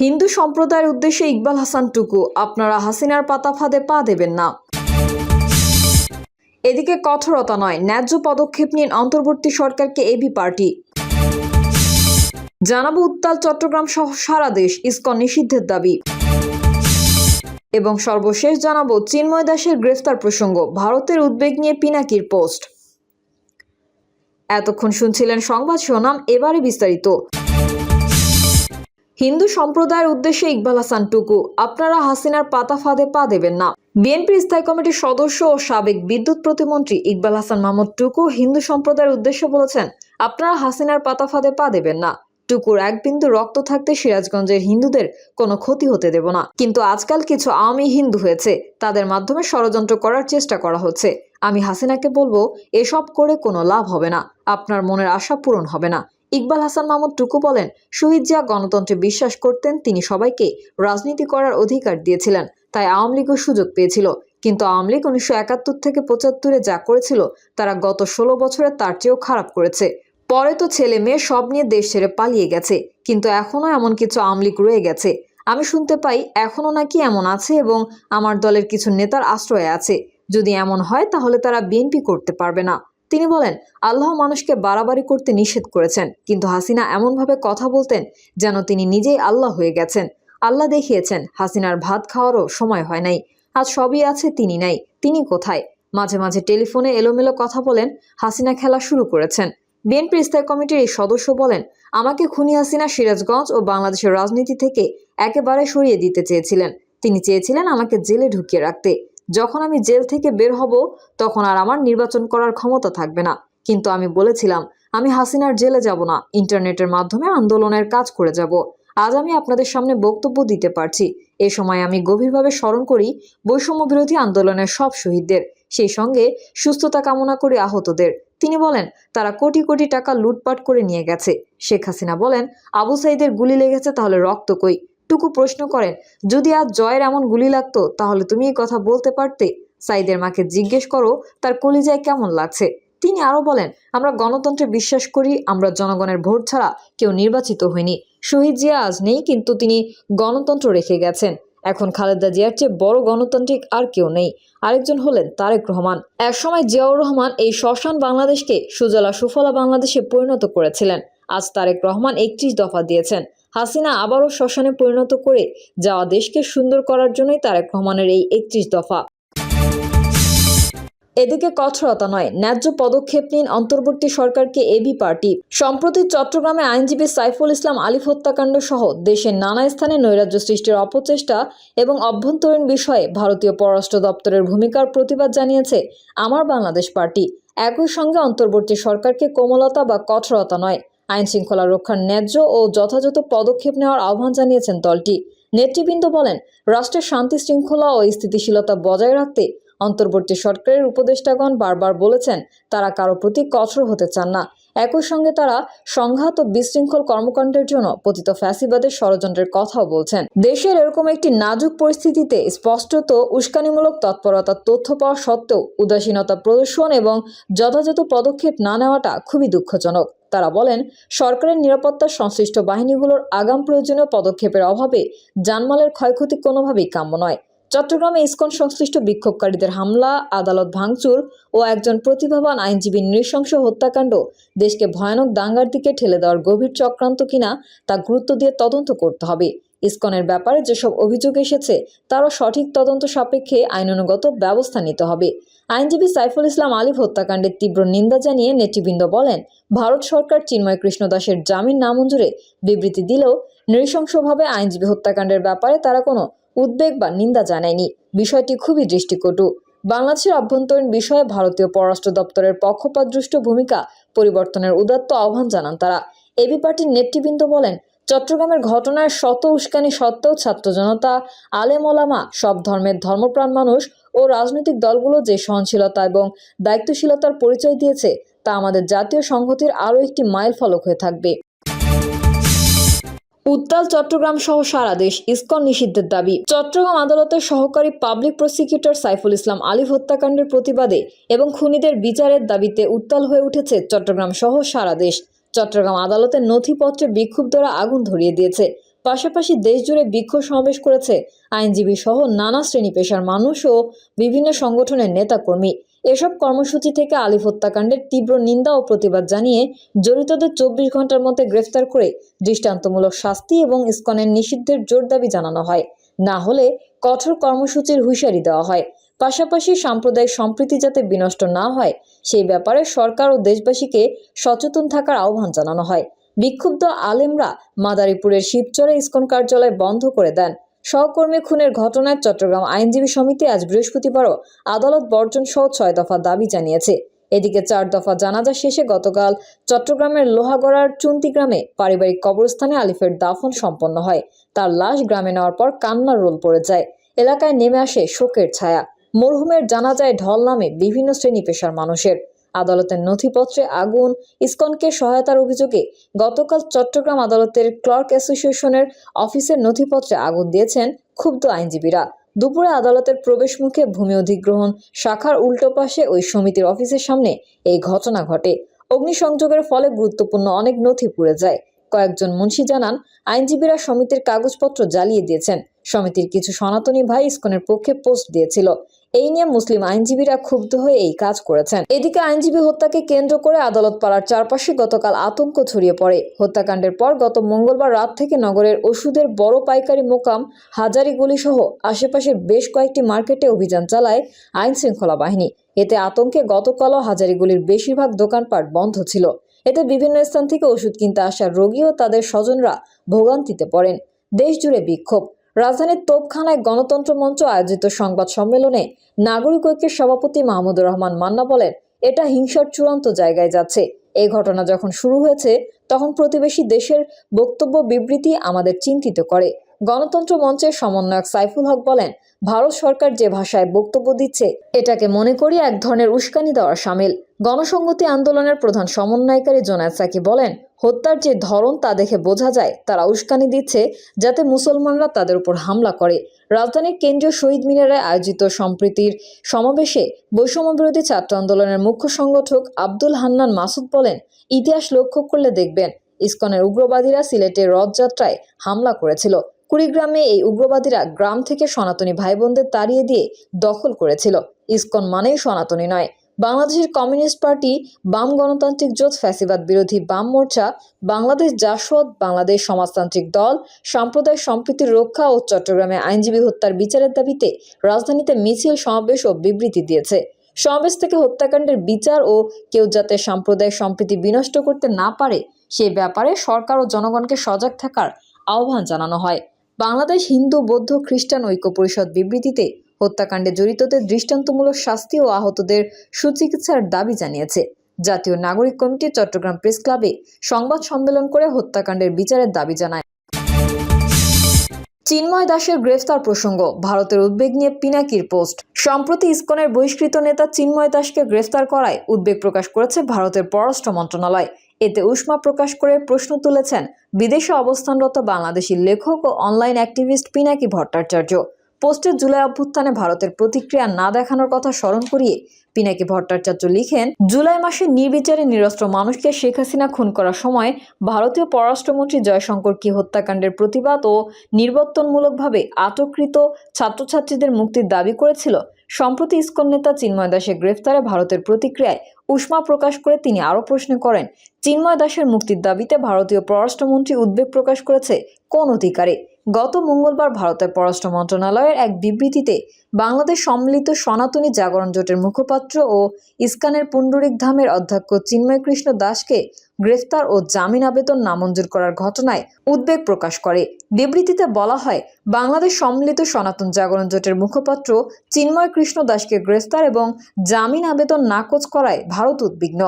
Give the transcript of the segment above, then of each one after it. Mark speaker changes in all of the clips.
Speaker 1: হিন্দু সম্প্রদায়ের উদ্দেশ্যে ইকবাল হাসান টুকু আপনারা হাসিনার পাতা ফাঁদে পা দেবেন না। এদিকে কঠোরতা নয়, ন্যায্য পদক্ষেপ নিন অন্তর্বর্তী সরকারকে এবি পার্টি। জানাব উত্তাল চট্টগ্রাম সহ সারা দেশ, ইসকন নিষিদ্ধের দাবি। এবং সর্বশেষ জানাব চিন্ময় দাসের গ্রেফতার প্রসঙ্গ, ভারতের উদ্বেগ নিয়ে পিনাকির পোস্ট। এতক্ষণ শুনছিলেন সংবাদ শিরোনাম, এবারে বিস্তারিত। হিন্দু সম্প্রদায়ের উদ্দেশ্যে ইকবাল হাসান টুকু। আপনারা হাসিনার পাতা ফাঁদে পা দেবেন না। বিএনপির স্থায়ী কমিটির সদস্য ও সাবেক বিদ্যুৎ প্রতিমন্ত্রী ইকবাল হাসান মাহমুদ টুকু হিন্দু সম্প্রদায়ের উদ্দেশ্যে বলেছেন, আপনারা হাসিনার পাতা ফাঁদে পা দেবেন না। টুকুর এক বিন্দু রক্ত থাকতে সিরাজগঞ্জের হিন্দুদের কোনো ক্ষতি হতে দেব না। কিন্তু আজকাল কিছু আওয়ামী হিন্দু হয়েছে, তাদের মাধ্যমে ষড়যন্ত্র করার চেষ্টা করা হচ্ছে। আমি হাসিনাকে বলব, এসব করে কোনো লাভ হবে না। আপনার মনের আশা পূরণ হবে না। ইকবাল হাসান মাহমুদ টুকু বলেন, শহীদ জিয়া গণতন্ত্রে বিশ্বাস করতেন, তিনি সবাইকে রাজনীতি করার অধিকার দিয়েছিলেন, তাই আওয়ামী লীগও সুযোগ পেয়েছিল। কিন্তু আওয়ামী লীগ উনিশশো একাত্তর থেকে পঁচাত্তরে যা করেছিল, তারা গত ষোলো বছরে তার চেয়েও খারাপ করেছে। পরে তো ছেলে মেয়ে সব নিয়ে দেশ ছেড়ে পালিয়ে গেছে, কিন্তু এখনও এমন কিছু আওয়ামী লীগ রয়ে গেছে। আমি শুনতে পাই, এখনও নাকি এমন আছে এবং আমার দলের কিছু নেতার আশ্রয়ে আছে। যদি এমন হয়, তাহলে তারা বিএনপি করতে পারবে না। তিনি বলেন, আল্লাহ মানুষকে বাড়াবাড়ি করতে নিষেধ করেছেন, কিন্তু হাসিনা এমনভাবে কথা বলতেন যেন তিনি নিজেই আল্লাহ হয়ে গেছেন। আল্লাহ দেখিয়েছেন, হাসিনার ভাত খাওয়ারও সময় হয় নাই। আজ সবই আছে, তিনি নাই, তিনি কোথায়? মাঝে মাঝে টেলিফোনে এলোমেলো কথা বলেন, হাসিনা খেলা শুরু করেছেন। বিএনপি স্থায়ী কমিটির এই সদস্য বলেন, আমাকে খুনি হাসিনা সিরাজগঞ্জ ও বাংলাদেশের রাজনীতি থেকে একেবারে সরিয়ে দিতে চেয়েছিলেন। তিনি চেয়েছিলেন আমাকে জেলে ঢুকিয়ে রাখতে। যখন আমি জেল থেকে বের হব, তখন আর আমার নির্বাচন করার ক্ষমতা থাকবে না। কিন্তু আমি বলেছিলাম, আমি হাসিনার জেলে যাব না, ইন্টারনেটের মাধ্যমে আন্দোলনের কাজ করে যাব। আজ আমি আপনাদের সামনে বক্তব্য দিতে পারছি। এ সময় আমি গভীরভাবে স্মরণ করি বৈষম্য বিরোধী আন্দোলনের সব শহীদদের, সেই সঙ্গে সুস্থতা কামনা করি আহতদের। তিনি বলেন, তারা কোটি কোটি টাকা লুটপাট করে নিয়ে গেছে। শেখ হাসিনা বলেন, আবু সাইদের গুলি লেগেছে তাহলে রক্ত কই? টুকু প্রশ্ন করেন, যদি আজ জয়ের এমন গুলি লাগতো, তাহলে তুমি এই কথা বলতে পারতে? সাইদের মাকে জিজ্ঞেস করো, তার কলিজায় কেমন লাগছে? তিনি আরও বলেন, আমরা গণতন্ত্রে বিশ্বাস করি, আমরা জনগণের ভোট ছাড়া কেউ নির্বাচিত হয়নি। শহীদ জিয়া আজ নেই, কিন্তু তিনি গণতন্ত্র রেখে গেছেন। এখন খালেদা জিয়ার চেয়ে বড় গণতান্ত্রিক আর কেউ নেই। আরেকজন হলেন তারেক রহমান। একসময় জিয়াউর রহমান এই শ্মশান বাংলাদেশকে সুজলা সুফলা বাংলাদেশে পরিণত করেছিলেন। আজ তারেক রহমান একত্রিশ দফা দিয়েছেন। হাসিনা আবারও শ্মশানে পরিণত করে যাওয়া দেশকে সুন্দর করার জন্যই তারেক রহমানের এই একত্রিশ দফা। এদিকে কঠোরতা নয়, ন্যায্য পদক্ষেপ নিন অন্তর্বর্তী সরকারকে এবি পার্টি। সম্প্রতি চট্টগ্রামে আইনজীবী সাইফুল ইসলাম আলিফ হত্যাকাণ্ড সহ দেশের নানা স্থানে নৈরাজ্য সৃষ্টির অপচেষ্টা এবং অভ্যন্তরীণ বিষয়ে ভারতীয় পররাষ্ট্র দপ্তরের ভূমিকার প্রতিবাদ জানিয়েছে আমার বাংলাদেশ পার্টি। একই সঙ্গে অন্তর্বর্তী সরকারকে কোমলতা বা কঠোরতা নয় আইন শৃঙ্খলা রক্ষার ন্যায্য ও যথাযথ পদক্ষেপ নেওয়ার আহ্বান জানিয়েছেন দলটি। নেতৃবৃন্দ বলেন, রাষ্ট্রের শান্তি শৃঙ্খলা ও স্থিতিশীলতা বজায় রাখতে অন্তর্বর্তী সরকারের উপদেষ্টাগণ বারবার বলেছেন, তারা কারও প্রতি কঠোর হতে চান না। একই সঙ্গে তারা সংঘাত ও বিশৃঙ্খল কর্মকাণ্ডের জন্য পতিত ফ্যাসিবাদের ষড়যন্ত্রের কথাও বলছেন। দেশের এরকম একটি নাজুক পরিস্থিতিতে স্পষ্টত উস্কানিমূলক তৎপরতার তথ্য পাওয়া সত্ত্বেও উদাসীনতা প্রদর্শন এবং যথাযথ পদক্ষেপ না নেওয়াটা খুবই দুঃখজনক। তারা বলেন, সরকারের নিরাপত্তা সংশ্লিষ্ট বাহিনীগুলোর আগাম প্রয়োজনীয় পদক্ষেপের অভাবে জানমালের ক্ষয়ক্ষতি কোনোভাবেই কাম্য নয়। চট্টগ্রামে ইসকন সংশ্লিষ্ট বিক্ষোভকারীদের হামলা, আদালত ভাঙচুর ও একজন প্রতিভাবান আইনজীবীর নৃশংস হত্যাকাণ্ড দেশকে ভয়ানক দাঙ্গার দিকে ঠেলে দেওয়ার গভীর চক্রান্ত কিনা তা গুরুত্ব দিয়ে তদন্ত করতে হবে। ইসকনের ব্যাপারে যেসব অভিযোগ এসেছে, তারও সঠিক তদন্ত সাপেক্ষে আইনানুগত ব্যবস্থা নিতে হবে। আইনজীবী সাইফুল ইসলাম আলিফ হত্যাকাণ্ডের তীব্র নিন্দা জানিয়ে নেতৃবৃন্দ বলেন, ভারত সরকার চিন্ময় কৃষ্ণ দাসের জামিন নামঞ্জুরে বিবৃতি দিলেও নৃশংসভাবে আইনজীবী হত্যাকাণ্ডের ব্যাপারে তারা কোনো উদ্বেগ বা নিন্দা জানায়নি। বিষয়টি খুবই দৃষ্টিকটু। বাংলাদেশের অভ্যন্তরীণ বিষয়ে ভারতীয় পররাষ্ট্র দপ্তরের পক্ষপাতদৃষ্ট ভূমিকা পরিবর্তনের উদাত্ত আহ্বান জানান তারা। এবি পার্টির নেতৃবৃন্দ বলেন, চট্টগ্রামের ঘটনার শত উস্কানি সত্ত্বেও ছাত্র জনতা, আলেম ওলামা, সব ধর্মের ধর্মপ্রাণ মানুষ ও রাজনৈতিক দলগুলো যে সহনশীলতা এবং দায়িত্বশীলতার পরিচয় দিয়েছে, তা আমাদের জাতীয় সংহতির আরও একটি মাইল ফলক হয়ে থাকবে। উত্তাল চট্টগ্রাম সহ সারা দেশ ইসকন নিষিদ্ধের দাবি। চট্টগ্রাম আদালতের সহকারী পাবলিক প্রসিকিউটর সাইফুল ইসলাম আলিফ হত্যাকাণ্ডের প্রতিবাদে এবং খুনিদের বিচারের দাবিতে উত্তাল হয়ে উঠেছে চট্টগ্রাম সহ সারা দেশ। চট্টগ্রাম আদালতের নথিপত্রে বিক্ষুব্ধরা আগুন ধরিয়ে দিয়েছে। পাশাপাশি দেশজুড়ে বিক্ষোভ সমাবেশ করেছে আইনজীবী সহ নানা শ্রেণি পেশার মানুষ ও বিভিন্ন সংগঠনের নেতাকর্মী। এসব কর্মসূচি থেকে আলিফ হত্যাকাণ্ডের তীব্র নিন্দা ও প্রতিবাদ জানিয়ে জড়িতদের চব্বিশ ঘণ্টার মধ্যে গ্রেফতার করে দৃষ্টান্তমূলক শাস্তি এবং ইস্কনের নিষিদ্ধের জোর দাবি জানানো হয়। না হলে কঠোর কর্মসূচির হুঁশিয়ারি দেওয়া হয়। পাশাপাশি সাম্প্রদায়িক সম্প্রীতি যাতে বিনষ্ট না হয়, সেই ব্যাপারে সরকার ও দেশবাসীকে সচেতন থাকার আহ্বান জানানো হয়। বিক্ষুব্ধ আলেমরা মাদারীপুরের শিবচরে ইসকন কার্যালয় বন্ধ করে দেন। সহকর্মী খুনের ঘটনায় চট্টগ্রাম আইনজীবী সমিতি আজ বৃহস্পতিবারও আদালত বর্জন সহ ছয় দফা দাবি জানিয়েছে। এদিকে চার দফা জানাজা শেষে গতকাল চট্টগ্রামের লোহাগড়ার চুন্তি গ্রামে পারিবারিক কবরস্থানে আলিফের দাফন সম্পন্ন হয়। তার লাশ গ্রামে নেওয়ার পর কান্নার রোল পড়ে যায়। এলাকায় নেমে আসে শোকের ছায়া। মরহুমের জানাজায় ঢল নামে বিভিন্ন শ্রেণি পেশার মানুষের। আদালতের নথিপত্রে আগুন, ইসকনকে সহায়তার অভিযোগে গতকাল চট্টগ্রাম আদালতের ক্লার্ক অ্যাসোসিয়েশনের অফিসের নথিপত্রে আগুন দিয়েছেন ক্ষুব্ধ আইনজীবীরা। দুপুরে আদালতের প্রবেশ মুখে ভূমি অধিগ্রহণ শাখার উল্টো পাশে ওই সমিতির অফিসের সামনে এই ঘটনা ঘটে। অগ্নিসংযোগের ফলে গুরুত্বপূর্ণ অনেক নথি পুড়ে যায়। কয়েকজন মুন্সি জানান, আইনজীবীরা সমিতির কাগজপত্র জ্বালিয়ে দিয়েছেন। সমিতির কিছু সনাতনী ভাই ইস্কনের পক্ষে পোস্ট দিয়েছিল। এই নিয়ে মুসলিম আইনজীবীরা ক্ষুব্ধ হয়ে এই কাজ করেছেন। এদিকে আইনজীবী হত্যাকে কেন্দ্র করে আদালত পাড়ার চারপাশে গতকাল আতঙ্ক ছড়িয়ে পড়ে। হত্যাকাণ্ডের পর গত মঙ্গলবার রাত থেকে নগরের ওষুধের বড় পাইকারি মোকাম হাজারিগুলি সহ আশেপাশের বেশ কয়েকটি মার্কেটে অভিযান চালায় আইন শৃঙ্খলা বাহিনী। এতে আতঙ্কে গতকালও হাজারিগুলির বেশিরভাগ দোকানপাট বন্ধ ছিল। এতে বিভিন্ন স্থান থেকে ওষুধ কিনতে আসা রোগী ও তাদের স্বজনরা ভোগান্তিতে পড়েন। দেশজুড়ে বিক্ষোভ। রাজধানীর তোপখানায় গণতন্ত্র মঞ্চ আয়োজিত সংবাদ সম্মেলনে নাগরিক ঐক্যের সভাপতি মাহমুদুর রহমান মান্না বলেন, এটা হিংসার চূড়ান্ত জায়গায় যাচ্ছে। এই ঘটনা যখন শুরু হয়েছে, তখন প্রতিবেশী দেশের বক্তব্য বিবৃতি আমাদের চিন্তিত করে। গণতন্ত্র মঞ্চের সমন্বয়ক সাইফুল হক বলেন, ভারত সরকার যে ভাষায় বক্তব্য দিচ্ছে, এটাকে মনে করি এক ধরনের উস্কানি দেওয়ার সামিল। গণসংহতি আন্দোলনের প্রধান সমন্বয়কারী জোনায়দ সাকি বলেন, হত্যার যে ধরন তা দেখে বোঝা যায়, তারা উস্কানি দিচ্ছে যাতে মুসলমানরা তাদের উপর হামলা করে। রাজধানীর কেন্দ্রীয় শহীদ মিনারে আয়োজিত সম্প্রীতির সমাবেশে বৈষম্য বিরোধী ছাত্র আন্দোলনের মুখ্য সংগঠক আব্দুল হান্নান মাসুদ বলেন, ইতিহাস লক্ষ্য করলে দেখবেন, ইসকনের উগ্রবাদীরা সিলেটের রথযাত্রায় হামলা করেছিল। কুড়িগ্রামে এই উগ্রবাদীরা গ্রাম থেকে সনাতনী ভাই বোনদের তাড়িয়ে দিয়ে দখল করেছিল। ইসকন মানেই সনাতনী নয়। বাংলাদেশের কমিউনিস্ট পার্টি বাম গণতান্ত্রিক জোট ফ্যাসিবাদ বিরোধী বাম মোর্চা, বাংলাদেশ জাসদ বাংলাদেশ সমাজতান্ত্রিক দল, সাম্প্রদায়িক সম্প্রীতি রক্ষা ও চট্টগ্রামে আইনজীবী হত্যার বিচারের দাবিতে রাজধানীতে মিছিল, সমাবেশ ও বিবৃতি দিয়েছে। সমাবেশ থেকে হত্যাকাণ্ডের বিচার ও কেউ যাতে সাম্প্রদায়িক সম্প্রীতি বিনষ্ট করতে না পারে, সে ব্যাপারে সরকার ও জনগণকে সজাগ থাকার আহ্বান জানানো হয়। বাংলাদেশ হিন্দু, বৌদ্ধ, খ্রিস্টান ঐক্য পরিষদ বিবৃতিতে হত্যাকাণ্ডে জড়িতদের দৃষ্টান্তমূলক শাস্তি ও আহতদের সুচিকিৎসার দাবি জানিয়েছে। জাতীয় নাগরিক কমিটি চট্টগ্রাম প্রেস ক্লাবে সংবাদ সম্মেলন করে হত্যাকাণ্ডের বিচারের দাবি জানায়। চিন্ময় দাসের গ্রেফতার প্রসঙ্গ, ভারতের উদ্বেগ নিয়ে পিনাকির পোস্ট। সম্প্রতি ইসকনের বহিষ্কৃত নেতা চিন্ময় দাসকে গ্রেফতার করায় উদ্বেগ প্রকাশ করেছে ভারতের পররাষ্ট্র মন্ত্রণালয়। এতে উষ্মা প্রকাশ করে প্রশ্ন তুলেছেন, বিদেশে অবস্থানরত বাংলাদেশি লেখক ও অনলাইন অ্যাক্টিভিস্ট পিনাকি ভট্টাচার্য। পোস্টের জুলাই অভ্যুত্থানে ভারতের প্রতিক্রিয়া না দেখানোর কথা স্মরণ করিয়ে পিনাকি ভট্টাচার্য লিখেন, জুলাই মাসে নির্বিচারে নিরস্ত্র মানুষকে শেখ হাসিনা খুন করার সময় ভারতীয় পররাষ্ট্রমন্ত্রী জয়শঙ্কর কি হত্যাকাণ্ডের প্রতিবাদ ও নির্বর্তনমূলকভাবে আটককৃত ছাত্রছাত্রীদের মুক্তির দাবি করেছিল। সম্প্রতি ইসকন নেতা চিন্ময় দাসের গ্রেফতারে ভারতের প্রতিক্রিয়ায় উষ্মা প্রকাশ করে তিনি আরও প্রশ্ন করেন, চিন্ময় দাসের মুক্তির দাবিতে ভারতীয় পররাষ্ট্রমন্ত্রী উদ্বেগ প্রকাশ করেছে কোন অধিকারে? গত মঙ্গলবার ভারতের পররাষ্ট্র মন্ত্রণালয়ের এক বিবৃতিতে বাংলাদেশ সম্মিলিত সনাতনী জাগরণ জোটের মুখপাত্র ও ইস্কানের পুণ্ডরিক ধামের অধ্যক্ষ চিন্ময় কৃষ্ণ দাসকে গ্রেফতার ও জামিন আবেদন নামঞ্জুর করার ঘটনায় উদ্বেগ প্রকাশ করে। বিবৃতিতে বলা হয়, বাংলাদেশ সম্মিলিত সনাতন জাগরণ জোটের মুখপাত্র চিন্ময় কৃষ্ণ দাসকে গ্রেফতার এবং জামিন আবেদন নাকচ করায় ভারত উদ্বিগ্ন।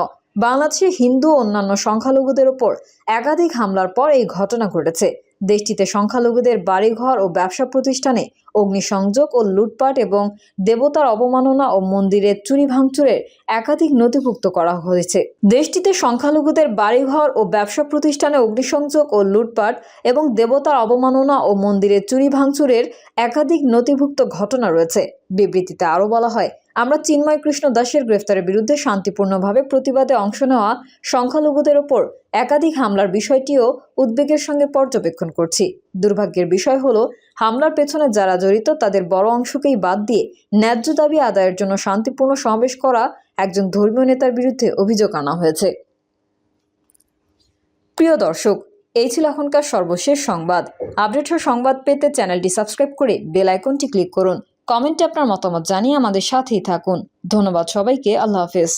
Speaker 1: বাংলাদেশে হিন্দু ও অন্যান্য সংখ্যালঘুদের ওপর একাধিক হামলার পর এই ঘটনা ঘটেছে। দেশটিতে সংখ্যালঘুদের বাড়িঘর ও ব্যবসা প্রতিষ্ঠানে অগ্নিসংযোগ ও লুটপাট এবং দেবতার অবমাননা ও মন্দিরের চুরি ভাঙচুরের একাধিক নথিভুক্ত করা হয়েছে। দেশটিতে সংখ্যালঘুদের বাড়িঘর ও ব্যবসা প্রতিষ্ঠানে অগ্নিসংযোগ ও লুটপাট এবং দেবতার অবমাননা ও মন্দিরের চুরি ভাঙচুরের একাধিক নথিভুক্ত ঘটনা রয়েছে। বিবৃতিতে আরও বলা হয়, আমরা চিন্ময় কৃষ্ণ দাসের গ্রেফতারের বিরুদ্ধে শান্তিপূর্ণভাবে প্রতিবাদে অংশ নেওয়া সংখ্যালঘুদের ওপর একাধিক হামলার বিষয়টিও উদ্বেগের সঙ্গে পর্যবেক্ষণ করছি। দুর্ভাগ্যের বিষয় হলো হামলার পেছনে যারা জড়িত, তাদের বড় অংশকেই বাদ দিয়ে ন্যায্য দাবি আদায়ের জন্য শান্তিপূর্ণ সমাবেশ করা একজন ধর্মীয় নেতার বিরুদ্ধে অভিযোগ আনা হয়েছে। প্রিয় দর্শক, এই ছিল এখনকার সর্বশেষ সংবাদ। আপডেট সংবাদ পেতে চ্যানেলটি সাবস্ক্রাইব করে বেল আইকনটি ক্লিক করুন। কমেন্টে আপনার মতামত জানিয়ে আমাদের সাথেই থাকুন। ধন্যবাদ সবাইকে, আল্লাহ হাফেজ।